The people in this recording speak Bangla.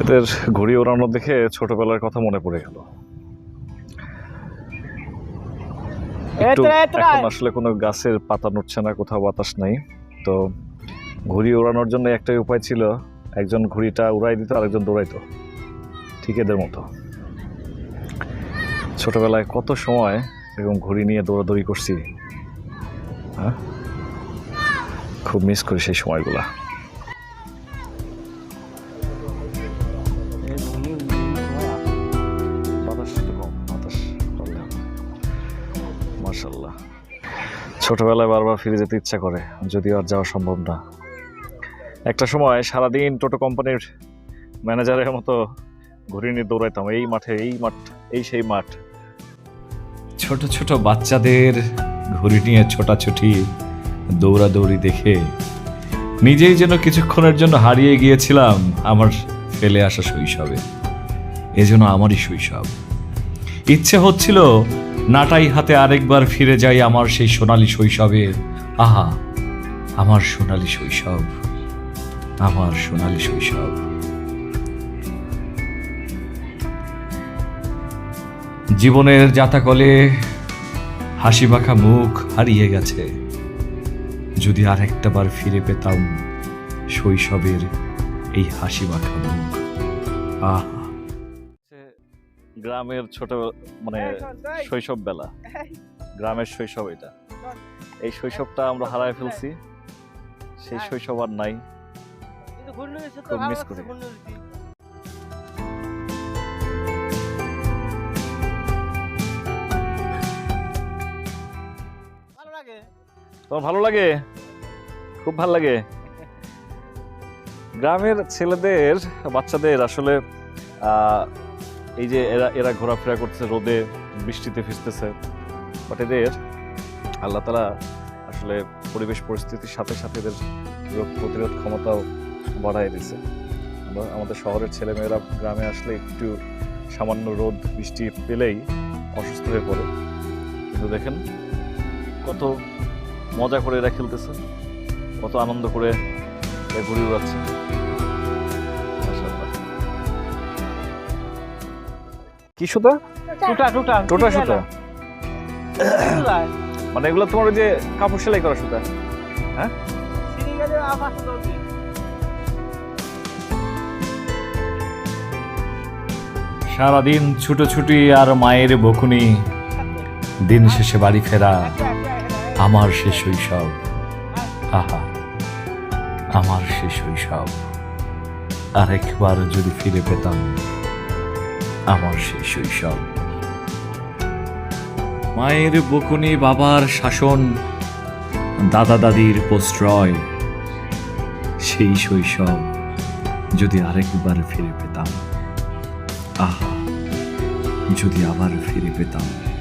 এদের ঘুড়ি ওড়ানো দেখে ছোটবেলার কথা মনে পড়ে গেল। এখন আসলে কোনো গাছের পাতা নড়ছে না কোথাও বাতাস নাই। তো ঘুড়ি ওড়ানোর জন্য একটাই উপায় ছিল একজন ঘুড়িটা উড়াই দিত আরেকজন দৌড়াইতো। ঠিক এদের মতো। ছোটবেলায় কত সময় এরকম ঘুড়ি নিয়ে দৌড়াদৌড়ি করছি হ্যাঁ? খুব মিস করি সেই সময়গুলা। ছোটবেলায় বারবার ফিরে যেতে ইচ্ছা করে, যদিও আর যাওয়া সম্ভব না। একটা সময় সারাদিন টোটো কোম্পানির ম্যানেজারের মতো ঘুরে নিয়ে দৌড়াইতাম, এই মাঠে, এই মাঠ, এই সেই মাঠ। ছোট ছোট বাচ্চাদের ঘুড়ি নিয়ে ছোটাছুটি, দৌড়াদৌড়ি দেখে নিজেই যেন কিছুক্ষণের জন্য হারিয়ে গিয়েছিলাম আমার ফেলে আসা শৈশবে। এ যেন আমারই শৈশব। ইচ্ছে হচ্ছিল নাটাই হাতে আরেকবার ফিরে যাই আমার সেই সোনালি শৈশবে আহা, আমার সোনালি শৈশব, আমার সোনালী শৈশব। জীবনের জাতাকলে হাসি মাখা মুখ হারিয়ে গেছে। যদি আর একটা বার ফিরে পেতাম শৈশবের এই হাসি মাখা মুখ। আহ। গ্রামের ছোট মানে শৈশব বেলা গ্রামের শৈশব এটা। এই শৈশবটা আমরা হারায় ফেলছি। সেই শৈশব আর নাই। খুব করি। তোমার ভালো লাগে? খুব ভালো লাগে। গ্রামের ছেলেদের বাচ্চাদের আসলে আহ, এই যে এরা এরা ঘোরাফেরা করছে রোদে বৃষ্টিতে ফিরতেছে বাট এদের, আল্লাহ তালা আসলে পরিবেশ পরিস্থিতির সাথে সাথে এদের রোগ প্রতিরোধ ক্ষমতাও দিয়েছে। আমরা, আমাদের শহরের ছেলেমেয়েরা গ্রামে আসলে একটু সামান্য রোদ, বৃষ্টি পেলেই অসুস্থ হয়ে পড়ে। কিন্তু দেখেন, কত মজা করে এরা খেলতেছে, কত আনন্দ করে ঘুরে উড়াচ্ছে কি সুতা? টুটা টুটা টোটা সুতা। মানে এগুলো তোমার ওই যে কাপড় সেলাই করা সুতা। সারাদিন ছুটোছুটি আর মায়ের বকুনি। দিন শেষে বাড়ি ফেরা। আমার সে শৈশব। আহা। আমার সে শৈশব। আরেকবার যদি ফিরে পেতাম। আমার সেই শৈশব। মায়ের বকুনি বাবার শাসন, দাদা দাদির প্রশ্রয়, সেই শৈশব যদি আরেকবার ফিরে পেতাম, আহা, যদি আবার ফিরে পেতাম।